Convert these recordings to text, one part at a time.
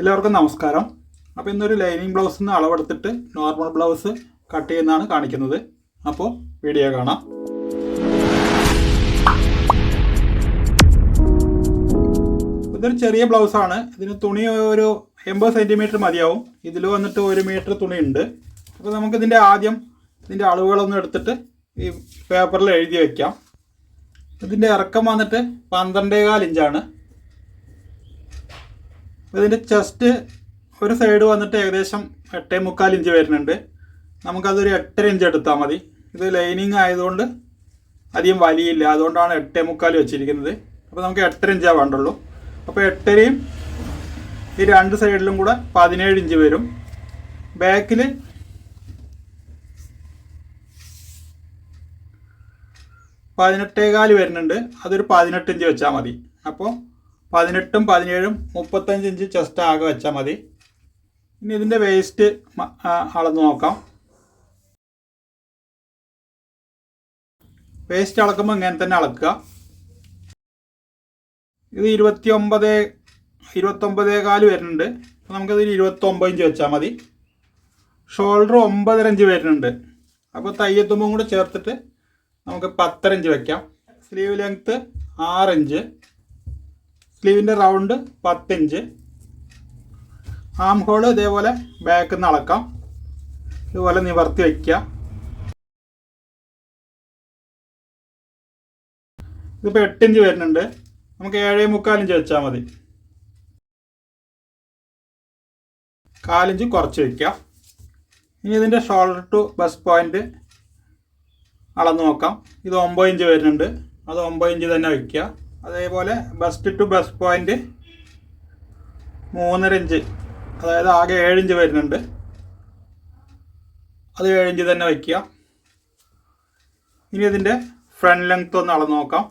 എല്ലാവർക്കും നമസ്കാരം. അപ്പോൾ ഇന്നൊരു ലൈനിങ് ബ്ലൗസിൽ നിന്ന് അളവെടുത്തിട്ട് നോർമൽ ബ്ലൗസ് കട്ട് ചെയ്യുന്നതാണ് കാണിക്കുന്നത്. അപ്പോൾ വീഡിയോ കാണാം. ഇതൊരു ചെറിയ ബ്ലൗസാണ് ഇതിന് തുണി ഒരു എൺപത് സെന്റിമീറ്റർ മതിയാവും. ഇതിൽ വന്നിട്ട് ഒരു മീറ്റർ തുണി ഉണ്ട്. അപ്പോൾ നമുക്കിതിന്റെ ആദ്യം ഇതിന്റെ അളവുകളൊന്നും എടുത്തിട്ട് ഈ പേപ്പറിൽ എഴുതി വയ്ക്കാം ഇതിന്റെ ഇറക്കം വന്നിട്ട് പന്ത്രണ്ടേകാൽ ഇഞ്ചാണ്. ഇതിന്റെ ചെസ്റ്റ് ഒരു സൈഡ് വന്നിട്ട് ഏകദേശം എട്ടേ മുക്കാൽ ഇഞ്ച് വരുന്നുണ്ട്. നമുക്കതൊരു എട്ടര ഇഞ്ച് എടുത്താൽ മതി. ഇത് ലൈനിങ് ആയതുകൊണ്ട് അധികം വലിയില്ല. അതുകൊണ്ടാണ് എട്ടേ മുക്കാൽ വെച്ചിരിക്കുന്നത്. അപ്പോൾ നമുക്ക് എട്ടര ഇഞ്ചാണ് വേണ്ടുള്ളൂ. അപ്പോൾ എട്ടരയും ഈ രണ്ട് സൈഡിലും കൂടെ പതിനേഴ് ഇഞ്ച് വരും. ബാക്കിൽ പതിനെട്ടേകാൽ വരുന്നുണ്ട്. അതൊരു പതിനെട്ട് ഇഞ്ച് വെച്ചാൽ മതി. അപ്പോൾ പതിനെട്ടും പതിനേഴും മുപ്പത്തഞ്ച് ഇഞ്ച് ചെസ്റ്റ് ആകെ വെച്ചാൽ മതി. ഇനി ഇതിന്റെ വേസ്റ്റ് അളന്ന് നോക്കാം. വേസ്റ്റ് അളക്കുമ്പോൾ ഇങ്ങനെ തന്നെ അളക്കുക. ഇത് ഇരുപത്തി ഒമ്പത് ഇരുപത്തൊമ്പതേ കാൽ വരുന്നുണ്ട് അപ്പോൾ നമുക്കതിൽ ഇരുപത്തൊമ്പത് ഇഞ്ച് വെച്ചാൽ മതി. ഷോൾഡർ ഒമ്പതര ഇഞ്ച് വരുന്നുണ്ട്. അപ്പോൾ തയ്യത്തുമ്പും കൂടെ ചേർത്തിട്ട് നമുക്ക് പത്തര ഇഞ്ച് വയ്ക്കാം സ്ലീവ് ലെങ്ത്ത് ആറ് ഇഞ്ച്. സ്ലീവിന്റെ റൗണ്ട് പത്തിഞ്ച്. ആം ഹോൾ ഇതേപോലെ ബാക്കിൽ നിന്ന് അളക്കാം. ഇതുപോലെ നിവർത്തി വയ്ക്കുക ഇതിപ്പോൾ എട്ടിഞ്ച് വരുന്നുണ്ട്. നമുക്ക് ഏഴേ മുക്കാലിഞ്ച് വെച്ചാൽ മതി. കാലിഞ്ച് കുറച്ച് വയ്ക്കാം ഇനി ഇതിന്റെ ഷോൾഡർ ടു ബസ് പോയിന്റ് അളന്ന് നോക്കാം. ഇത് ഒമ്പത് ഇഞ്ച് വരുന്നുണ്ട്. അത് ഒമ്പത് ഇഞ്ച് തന്നെ വയ്ക്കുക അതേപോലെ ബസ്റ്റ് ടു ബസ് പോയിന്റ് മൂന്നര ഇഞ്ച് അതായത് ആകെ ഏഴിഞ്ച് വരുന്നുണ്ട്. അത് ഏഴിഞ്ച് തന്നെ വയ്ക്കുക ഇനി ഇതിന്റെ ഫ്രണ്ട് ലെങ്ത് ഒന്ന് അളന്ന് നോക്കാം.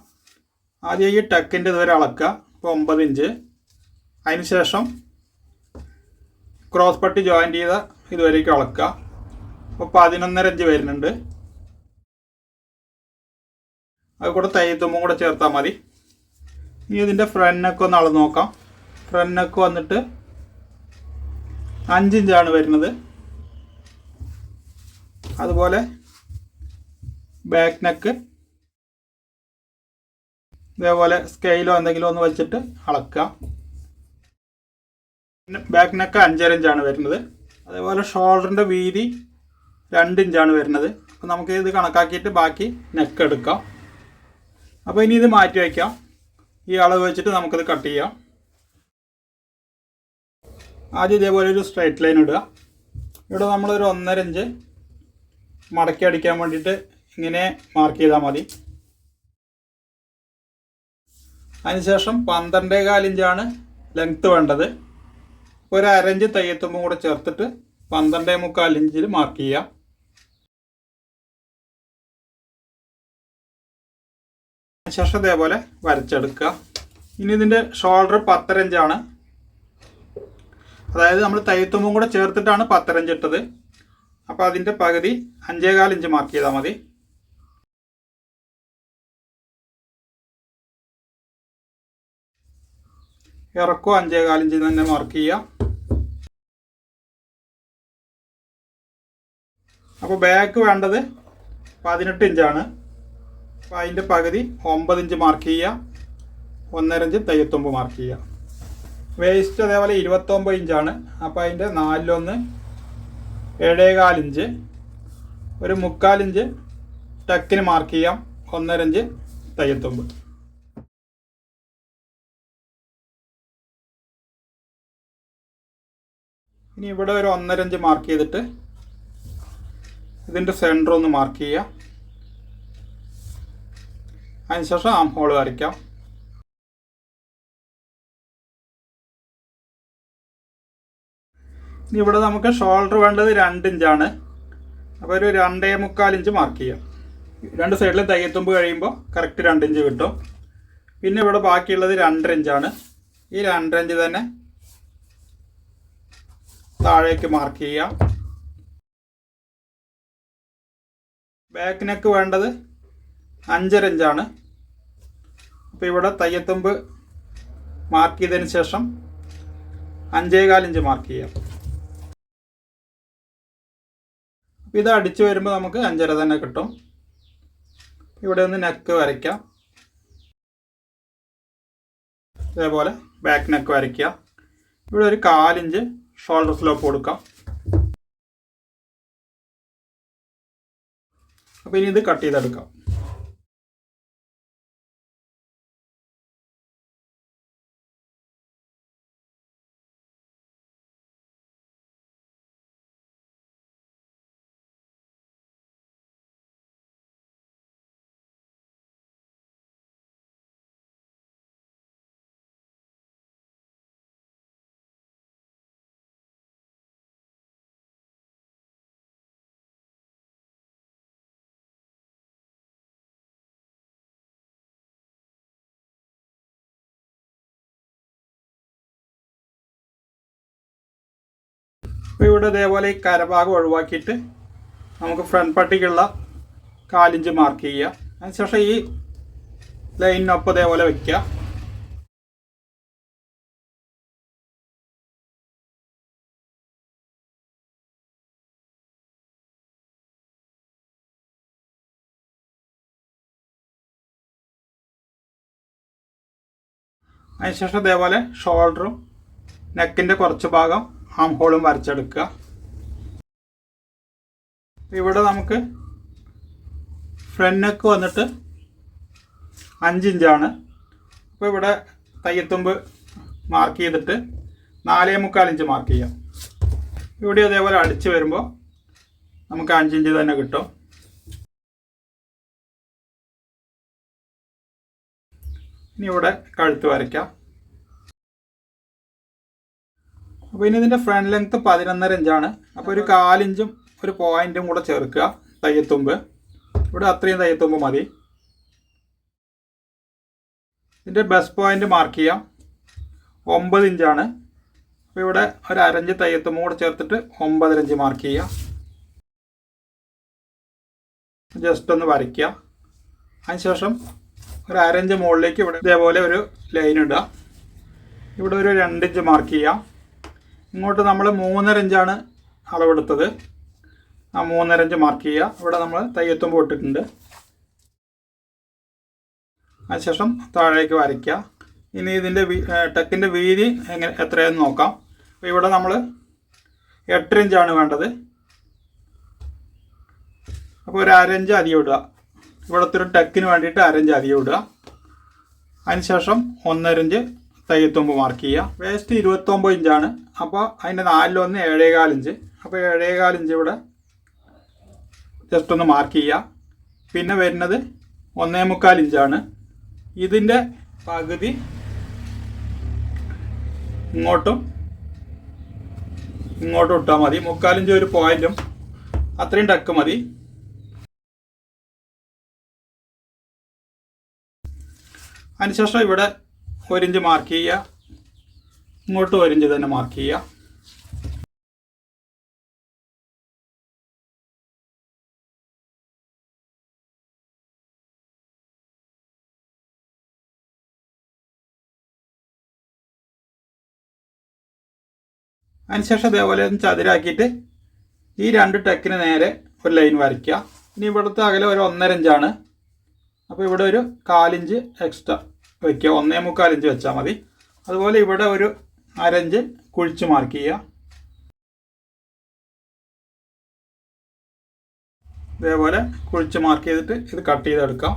ആദ്യം ഈ ടെക്കിന്റെ ഇതുവരെ അളക്കുക. ഇപ്പോൾ ഒമ്പത് ഇഞ്ച് അതിനുശേഷം ക്രോസ് പട്ടി ജോയിൻ ചെയ്ത ഇതുവരേക്ക് അളക്കുക. അപ്പോൾ പതിനൊന്നര ഇഞ്ച് വരുന്നുണ്ട്. അത് കൂടെ തയ്യത്തുമ്പും കൂടെ ചേർത്താൽ മതി. ഇനി ഇതിന്റെ ഫ്രണ്ട് നെക്ക് ഒന്ന് അളന്ന് നോക്കാം. ഫ്രണ്ട് നെക്ക് വന്നിട്ട് അഞ്ചിഞ്ചാണ് വരുന്നത്. അതുപോലെ ബാക്ക് നെക്ക് ഇതേപോലെ സ്കെയിലോ എന്തെങ്കിലും ഒന്ന് വെച്ചിട്ട് അളക്കുക. ബാക്ക് നെക്ക് അഞ്ചര ഇഞ്ചാണ് വരുന്നത്. അതേപോലെ ഷോൾഡറിന്റെ വീതി രണ്ട് ഇഞ്ചാണ് വരുന്നത്. അപ്പോൾ നമുക്ക് ഇത് കണക്കാക്കിയിട്ട് ബാക്കി നെക്ക് എടുക്കാം. അപ്പോൾ ഇനി ഇത് മാറ്റി വയ്ക്കാം. ഈ അളവ് വെച്ചിട്ട് നമുക്കത് കട്ട് ചെയ്യാം. ആദ്യം ഇതേപോലെ ഒരു സ്ട്രൈറ്റ് ലൈൻ ഇടുക. ഇവിടെ നമ്മളൊരു ഒന്നര ഇഞ്ച് മടക്കി അടിക്കാൻ വേണ്ടിയിട്ട് ഇങ്ങനെ മാർക്ക് ചെയ്താൽ മതി. അതിനുശേഷം പന്ത്രണ്ടേ ഇഞ്ചാണ് ലെങ്ത്ത് വേണ്ടത്. ഒരു അരഞ്ച് തയ്യത്തുമ്പും കൂടെ ചേർത്തിട്ട് പന്ത്രണ്ടേ മുക്കാൽ ഇഞ്ചിൽ മാർക്ക് ചെയ്യാം. ശേഷം ഇതേപോലെ വരച്ചെടുക്കുക. ഇനി ഇതിന്റെ ഷോൾഡർ പത്തരഞ്ചാണ്. അതായത് നമ്മൾ തയ്യത്തുമ്പും കൂടെ ചേർത്തിട്ടാണ് പത്തരഞ്ചിട്ടത്. അപ്പോൾ അതിന്റെ പകുതി അഞ്ചേകാൽ ഇഞ്ച് മാർക്ക് ചെയ്താൽ മതി. ഇറക്കവും അഞ്ചേകാൽ ഇഞ്ച് തന്നെ മാർക്ക് ചെയ്യുക. അപ്പോൾ ബാക്ക് വേണ്ടത് പതിനെട്ട് ഇഞ്ചാണ്. അപ്പോൾ അതിന്റെ പകുതി ഒമ്പത് ഇഞ്ച് മാർക്ക് ചെയ്യുക. ഒന്നര ഇഞ്ച് തയ്യത്തൊമ്പ് മാർക്ക് ചെയ്യുക. വേസ്റ്റ് അതേപോലെ ഇരുപത്തൊമ്പത് ഇഞ്ചാണ് അപ്പോൾ അതിന്റെ നാലിലൊന്ന് ഏഴേകാൽ ഇഞ്ച് ഒരു മുക്കാൽ ഇഞ്ച് ടക്കിന് മാർക്ക് ചെയ്യാം. ഒന്നര ഇഞ്ച് തയ്യത്തൊമ്പ് ഇനി ഇവിടെ ഒരു ഒന്നര ഇഞ്ച് മാർക്ക് ചെയ്തിട്ട് ഇതിന്റെ സെന്റർ ഒന്ന് മാർക്ക് ചെയ്യുക. അതിനുശേഷം ആം ഹോൾ വരയ്ക്കാം. ഇനി ഇവിടെ നമുക്ക് ഷോൾഡർ വേണ്ടത് രണ്ട് ഇഞ്ചാണ് അപ്പോൾ ഒരു രണ്ടേ മുക്കാൽ ഇഞ്ച് മാർക്ക് ചെയ്യാം. രണ്ട് സൈഡിലും തയ്യത്തുമ്പ് കഴിയുമ്പോൾ കറക്റ്റ് രണ്ട് ഇഞ്ച് കിട്ടും. പിന്നെ ഇവിടെ ബാക്കിയുള്ളത് രണ്ടര ഇഞ്ചാണ് ഈ രണ്ടര ഇഞ്ച് തന്നെ താഴേക്ക് മാർക്ക് ചെയ്യാം. ബാക്ക് നെക്ക് വേണ്ടത് അഞ്ചര ഇഞ്ചാണ് അപ്പോൾ ഇവിടെ തയ്യത്തുമ്പ് മാർക്ക് ചെയ്തതിന് ശേഷം അഞ്ചേകാൽ ഇഞ്ച് മാർക്ക് ചെയ്യാം. ഇത് അടിച്ച് വരുമ്പോൾ നമുക്ക് അഞ്ചര തന്നെ കിട്ടും. ഇവിടെ ഒന്ന് നെക്ക് വരയ്ക്കാം. അതേപോലെ ബാക്ക് നെക്ക് വരയ്ക്കുക. ഇവിടെ ഒരു കാലിഞ്ച് ഷോൾഡർ സ്ലോപ്പ് കൊടുക്കാം. അപ്പോൾ ഇനി ഇത് കട്ട് ചെയ്തെടുക്കാം. അപ്പോൾ ഇവിടെ ഇതേപോലെ ഈ കരഭാഗം ഒഴിവാക്കിയിട്ട് നമുക്ക് ഫ്രണ്ട് പട്ടിക്കുള്ള കാലിഞ്ച് മാർക്ക് ചെയ്യുക. അതിനുശേഷം ഈ ലൈനിനൊപ്പം ഇതേപോലെ വയ്ക്കുക അതിനുശേഷം ഇതേപോലെ ഷോൾഡറും നെക്കിന്റെ കുറച്ച് ഭാഗം ആം ഹോളും വരച്ചെടുക്കുക. ഇവിടെ നമുക്ക് ഫ്രണ്ട് നെക്ക് വന്നിട്ട് അഞ്ച് ഇഞ്ചാണ് അപ്പോൾ ഇവിടെ തയ്യത്തുമ്പ് മാർക്ക് ചെയ്തിട്ട് നാലേ മുക്കാൽ ഇഞ്ച് മാർക്ക് ചെയ്യാം. ഇവിടെ അതേപോലെ അടിച്ച് വരുമ്പോൾ നമുക്ക് അഞ്ചിഞ്ച് തന്നെ കിട്ടും. ഇനി ഇവിടെ കഴുത്ത് വരയ്ക്കാം. അപ്പോൾ ഇനി ഇതിന്റെ ഫ്രണ്ട് ലെങ്ത്ത് പതിനൊന്നര ഇഞ്ചാണ് അപ്പോൾ ഒരു കാലിഞ്ചും ഒരു പോയിന്റും കൂടെ ചേർക്കുക തയ്യത്തുമ്പ്. ഇവിടെ അത്രയും തയ്യത്തുമ്പ് മതി. ഇതിന്റെ ബസ് പോയിന്റ് മാർക്ക് ചെയ്യാം. ഒമ്പത് ഇഞ്ചാണ് അപ്പോൾ ഇവിടെ ഒരു അരഞ്ച് തയ്യത്തുമ്പ് കൂടെ ചേർത്തിട്ട് ഒമ്പതര ഇഞ്ച് മാർക്ക് ചെയ്യാം. ജസ്റ്റ് ഒന്ന് വരയ്ക്കുക അതിനുശേഷം ഒരു അരഞ്ച് മുകളിലേക്ക് ഇവിടെ ഇതേപോലെ ഒരു ലൈൻ ഇടുക. ഇവിടെ ഒരു രണ്ടിഞ്ച് മാർക്ക് ചെയ്യാം. ഇങ്ങോട്ട് നമ്മൾ മൂന്നര ഇഞ്ചാണ് അളവെടുത്തത്. ആ മൂന്നര ഇഞ്ച് മാർക്ക് ചെയ്യുക. ഇവിടെ നമ്മൾ തയ്യത്തുമ്പ് പോട്ടിട്ടുണ്ട് അതിനുശേഷം താഴേക്ക് വരയ്ക്കുക. ഇനി ഇതിന്റെ ടെക്കിന്റെ വീതി എങ്ങനെ എത്രയെന്ന് നോക്കാം. അപ്പോൾ ഇവിടെ നമ്മൾ എട്ട് ഇഞ്ചാണ് വേണ്ടത്. അപ്പോൾ ഒരു അരഞ്ച് അധികം ഇടുക. ഇവിടുത്തെ ഒരു ടെക്കിന് വേണ്ടിയിട്ട് അരഞ്ച് അധികം ഇടുക. അതിനുശേഷം ഒന്നര ഇഞ്ച് തയ്യത്തുമ്പ് മാർക്ക് ചെയ്യുക. വേസ്റ്റ് ഇരുപത്തൊമ്പത് ഇഞ്ചാണ് അപ്പോൾ അതിന്റെ നാലിലൊന്ന് ഏഴേകാൽ ഇഞ്ച് അപ്പോൾ ഏഴേകാൽ ഇഞ്ച് ഇവിടെ ജസ്റ്റ് ഒന്ന് മാർക്ക് ചെയ്യുക. പിന്നെ വരുന്നത് ഒന്നേ മുക്കാൽ ഇഞ്ചാണ് ഇതിന്റെ പകുതി ഇങ്ങോട്ടും ഇങ്ങോട്ടും ഇട്ടാൽ മതി. മുക്കാലിഞ്ച് ഒരു പോയിന്റും അത്രയും ടക്ക് മതി. അതിനുശേഷം ഇവിടെ ഒരിഞ്ച് മാർക്ക് ചെയ്യുക. ഇങ്ങോട്ട് ഒരിഞ്ച് തന്നെ മാർക്ക് ചെയ്യുക. അതിനുശേഷം അതേപോലെ ചതുരാക്കിയിട്ട് ഈ രണ്ട് ടെക്കിന് നേരെ ഒരു ലൈൻ വരയ്ക്കുക. ഇനി ഇവിടുത്തെ അകലെ ഒരു ഒന്നര ഇഞ്ചാണ്. അപ്പോൾ ഇവിടെ ഒരു കാലിഞ്ച് എക്സ്ട്രാ വയ്ക്കുക. ഒന്നേ മുക്കാൽ ഇഞ്ച് വെച്ചാൽ മതി. അതുപോലെ ഇവിടെ ഒരു അരഞ്ച് കുഴിച്ച് മാർക്ക് ചെയ്യുക. ഇതേപോലെ കുഴിച്ച് മാർക്ക് ചെയ്തിട്ട് ഇത് കട്ട് ചെയ്തെടുക്കാം.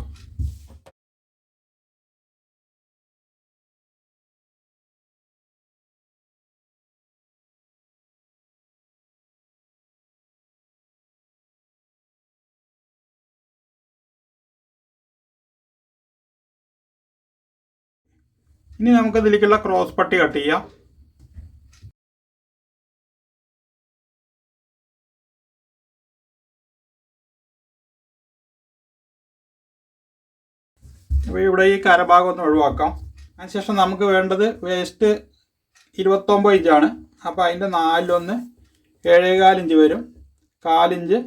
ഇനി നമുക്ക് ഇതിലേക്കുള്ള ക്രോസ് പട്ടി കട്ട് ചെയ്യാം. അപ്പോൾ ഇവിടെ ഈ കരഭാഗം ഒന്ന് ഒഴിവാക്കാം. അതിനുശേഷം നമുക്ക് വേണ്ടത് വേസ്റ്റ് ഇരുപത്തൊമ്പത് ഇഞ്ചാണ് അപ്പോൾ അതിന്റെ നാലിലൊന്ന് ഏഴേകാൽ ഇഞ്ച് വരും. കാലിഞ്ച്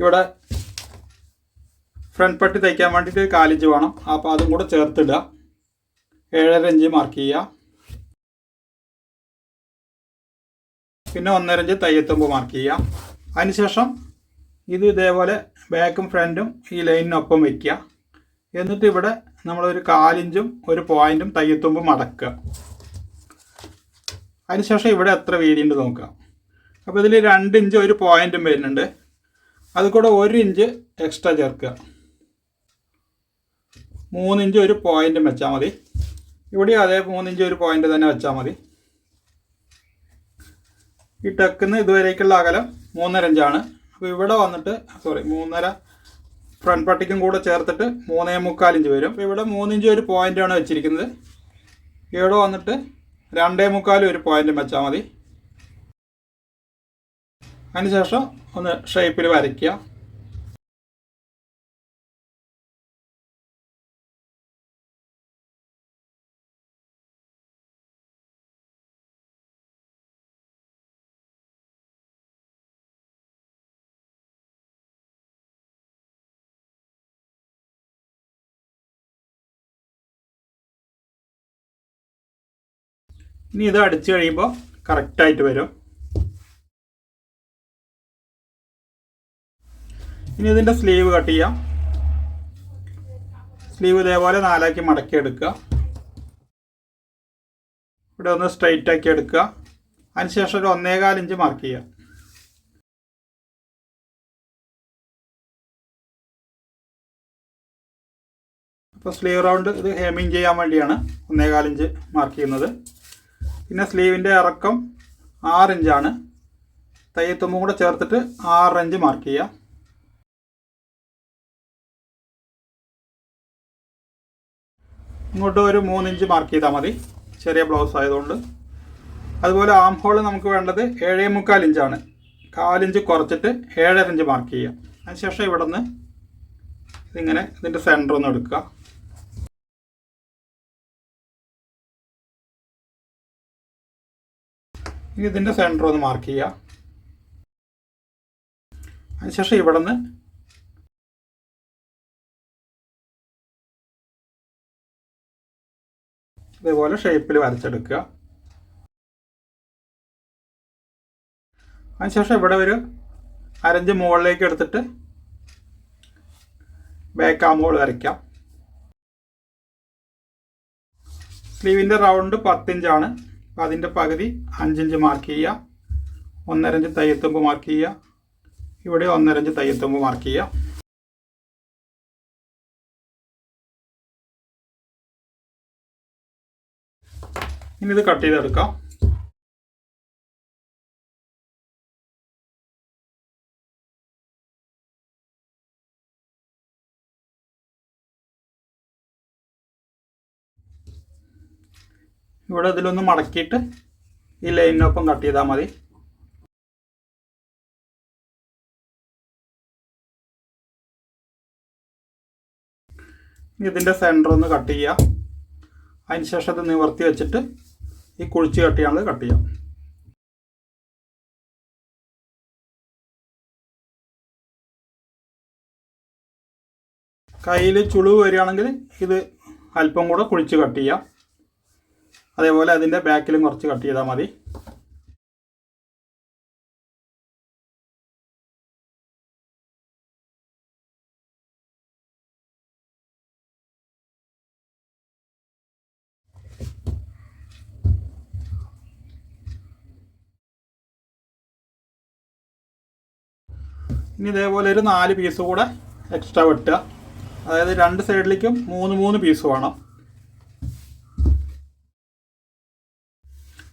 ഇവിടെ ഫ്രണ്ട് പട്ടി തയ്ക്കാൻ വേണ്ടിയിട്ട് കാലിഞ്ച് വേണം. അപ്പോൾ അതും കൂടെ ചേർത്തിടുക. ഏഴര ഇഞ്ച് മാർക്ക് ചെയ്യുക. പിന്നെ ഒന്നര ഇഞ്ച് തയ്യത്തുമ്പ് മാർക്ക് ചെയ്യുക. അതിനുശേഷം ഇത് ഇതേപോലെ ബാക്കും ഫ്രണ്ടും ഈ ലൈനിനൊപ്പം വയ്ക്കുക എന്നിട്ട് ഇവിടെ നമ്മളൊരു കാലിഞ്ചും ഒരു പോയിന്റും തയ്യത്തുമ്പ് മടക്കുക. അതിനുശേഷം ഇവിടെ എത്ര വീതിയുണ്ട് നോക്കുക. അപ്പോൾ ഇതിൽ രണ്ട് ഇഞ്ച് ഒരു പോയിന്റും വരുന്നുണ്ട്. അത് കൂടെ ഒരു ഇഞ്ച് എക്സ്ട്രാ ചേർക്കുക. മൂന്നിഞ്ച് ഒരു പോയിന്റും വെച്ചാൽ മതി. ഇവിടെ അതേ മൂന്നിഞ്ച് ഒരു പോയിന്റ് തന്നെ വെച്ചാൽ മതി. ഈ ടെക്കിന്ന് ഇതുവരേക്കുള്ള അകലം മൂന്നര ഇഞ്ചാണ്. അപ്പോൾ ഇവിടെ വന്നിട്ട് സോറി മൂന്നര ഫ്രണ്ട് പട്ടിക്കും കൂടെ ചേർത്തിട്ട് മൂന്നേ മുക്കാൽ ഇഞ്ച് വരും. ഇവിടെ മൂന്നിഞ്ച് ഒരു പോയിന്റാണ് വെച്ചിരിക്കുന്നത്. ഇവിടെ വന്നിട്ട് രണ്ടേ മുക്കാലും ഒരു പോയിന്റും വെച്ചാൽ മതി. അതിനുശേഷം ഒന്ന് ഷേപ്പിൽ വരയ്ക്കുക. ഇനി ഇത് അടിച്ചു കഴിയുമ്പോൾ കറക്റ്റായിട്ട് വരും. ഇനി ഇതിന്റെ സ്ലീവ് കട്ട് ചെയ്യാം. സ്ലീവ് ഇതേപോലെ നാലാക്കി മടക്കി എടുക്കുക. ഇവിടെ ഒന്ന് സ്ട്രൈറ്റ് ആക്കി എടുക്കുക. അതിനുശേഷം ഒരു ഒന്നേകാൽ ഇഞ്ച് മാർക്ക് ചെയ്യുക അപ്പോൾ സ്ലീവ് റൗണ്ട് ഇത് ഹേമിങ് ചെയ്യാൻ വേണ്ടിയാണ് ഒന്നേകാൽ ഇഞ്ച് മാർക്ക് ചെയ്യുന്നത്. പിന്നെ സ്ലീവിന്റെ ഇറക്കം ആറ് ഇഞ്ചാണ്. തയ്യത്തുമ്പും കൂടെ ചേർത്തിട്ട് ആറ് ഇഞ്ച് മാർക്ക് ചെയ്യുക ഇങ്ങോട്ട് ഒരു മൂന്നിഞ്ച് മാർക്ക് ചെയ്താൽ മതി. ചെറിയ ബ്ലൗസ് ആയതുകൊണ്ട്. അതുപോലെ ആം ഹോൾ നമുക്ക് വേണ്ടത് ഏഴേ മുക്കാൽ ഇഞ്ചാണ്. കാലിഞ്ച് കുറച്ചിട്ട് ഏഴര ഇഞ്ച് മാർക്ക് ചെയ്യുക അതിനുശേഷം ഇവിടെ നിന്ന് ഇതിങ്ങനെ ഇതിന്റെ സെന്റർ ഒന്ന് എടുക്കുക. ഇതിന്റെ സെന്റർ ഒന്ന് മാർക്ക് ചെയ്യുക. അതിനുശേഷം ഇവിടെ നിന്ന് ഇതേപോലെ ഷേപ്പിൽ വരച്ചെടുക്കുക. അതിനുശേഷം ഇവിടെ ഒരു അരഞ്ച് മുകളിലേക്ക് എടുത്തിട്ട് ബാക്ക് ആ മുകൾ വരയ്ക്കാം. സ്ലീവിന്റെ റൗണ്ട് പത്തിഞ്ചാണ്. അപ്പോൾ അതിന്റെ പകുതി അഞ്ചിഞ്ച് മാർക്ക് ചെയ്യുക. ഒന്നരഞ്ച് തയ്യത്തുമ്പ് മാർക്ക് ചെയ്യുക. ഇവിടെ ഒന്നരഞ്ച് തയ്യത്തുമ്പ് മാർക്ക് ചെയ്യുക. ഇനി ഇത് കട്ട് ചെയ്തെടുക്കാം. ഇവിടെ ഇതിലൊന്ന് മടക്കിയിട്ട് ഈ ലൈനിനൊപ്പം കട്ട് ചെയ്താൽ മതി. ഇതിന്റെ സെന്റർ ഒന്ന് കട്ട് ചെയ്യുക അതിന് ശേഷം അത് നിവർത്തി വെച്ചിട്ട് ഈ കുഴിച്ച് കട്ട് ചെയ്യാനുള്ളത് കട്ട് ചെയ്യാം. കയ്യിൽ ചുളിവ് വരികയാണെങ്കിൽ ഇത് അല്പം കൂടെ കുഴിച്ച് കട്ട് ചെയ്യാം. അതേപോലെ അതിന്റെ ബാക്കിലും കുറച്ച് കട്ട് ചെയ്താൽ മതി. ഇനി ഇതേപോലെ ഒരു നാല് പീസ് കൂടെ എക്സ്ട്രാ വെട്ടുക. അതായത് രണ്ട് സൈഡിലേക്കും മൂന്ന് മൂന്ന് പീസ് വേണം.